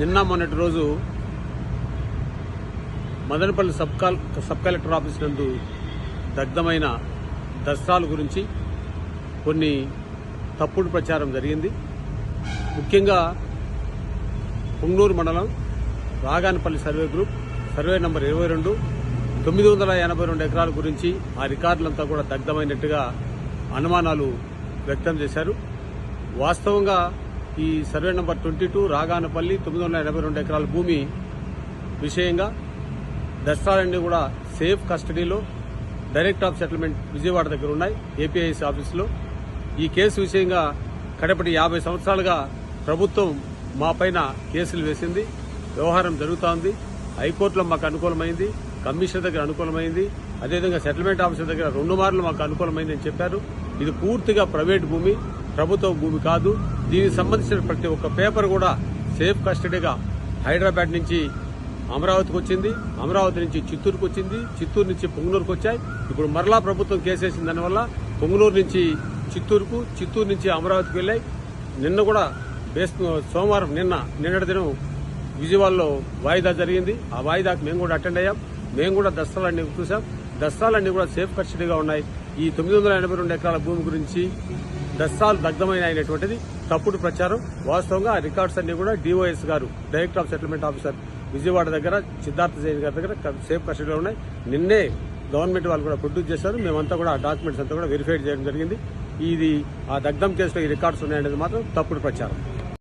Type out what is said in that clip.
నిన్న మొన్నటి రోజు మదనపల్లి సబ్ కల్ సబ్ కలెక్టర్ ఆఫీస్ నందు దగ్ధమైన దస్త్రాల గురించి కొన్ని తప్పుడు ప్రచారం జరిగింది. ముఖ్యంగా పుంగనూరు మండలం Raganapalli survey group survey number ఇరవై రెండు తొమ్మిది వందల ఎనభై రెండు ఎకరాల గురించి ఆ రికార్డులంతా కూడా దగ్ధమైనట్టుగా అనుమానాలు వ్యక్తం చేశారు. వాస్తవంగా ఈ survey number twenty two Raganapalli తొమ్మిది వందల ఎనభై రెండు ఎకరాల భూమి విషయంగా దస్త్రాలన్నీ కూడా సేఫ్ కస్టడీలో. డైరెక్ట్ ఆఫ్ సెటిల్మెంట్ విజయవాడ దగ్గర ఉన్నాయి ఏపీఐసి ఆఫీసులో. ఈ కేసు విషయంగా కడపటి యాభై సంవత్సరాలుగా ప్రభుత్వం మా పైన కేసులు వేసింది వ్యవహారం జరుగుతోంది హైకోర్టులో మాకు అనుకూలమైంది కమిషనర్ దగ్గర అనుకూలమైంది అదేవిధంగా సెటిల్మెంట్ ఆఫీసర్ దగ్గర రెండు మార్లు మాకు అనుకూలమైంది అని చెప్పారు. ఇది పూర్తిగా ప్రైవేట్ భూమి ప్రభుత్వ భూమి కాదు. దీనికి సంబంధించిన ప్రతి ఒక్క పేపర్ కూడా సేఫ్ కస్టడీగా హైదరాబాద్ నుంచి అమరావతికి వచ్చింది. అమరావతి నుంచి చిత్తూరుకు వచ్చింది. చిత్తూరు నుంచి పొంగునూరుకు వచ్చాయి. ఇప్పుడు మరలా ప్రభుత్వం కేసేసిన దానివల్ల పొంగునూరు నుంచి చిత్తూరుకు చిత్తూరు నుంచి అమరావతికి వెళ్ళాయి. నిన్న కూడా బేస్ సోమవారం నిన్న నిన్నటి దినం విజయవాడలో వాయిదా జరిగింది. ఆ వాయిదాకు మేము కూడా అటెండ్ అయ్యాం. మేము కూడా దస్తాలన్నీ చూసాం. దస్తాలన్నీ కూడా సేఫ్ కస్టడీగా ఉన్నాయి. ఈ తొమ్మిది వందల ఎనభై రెండు ఎకరాల భూమి గురించి దస్తాలు దగ్ధమైన అయినటువంటిది తప్పుడు ప్రచారం. వాస్తవంగా ఆ రికార్డ్స్ అన్ని కూడా డిఓఎస్ గారు director of settlement officer Vijayawada దగ్గర సిద్ధార్థ జైన్ గారి దగ్గర సేఫ్ కస్టడీలో ఉన్నాయి. నిన్నే గవర్నమెంట్ వాళ్ళు కూడా ప్రొడ్యూస్ చేశారు. మేమంతా కూడా ఆ డాక్యుమెంట్స్ అంతా కూడా వెరిఫై చేయడం జరిగింది. ఇది ఆ దగ్ధం కేసులో ఈ రికార్డ్స్ ఉన్నాయనేది మాత్రం తప్పుడు ప్రచారం.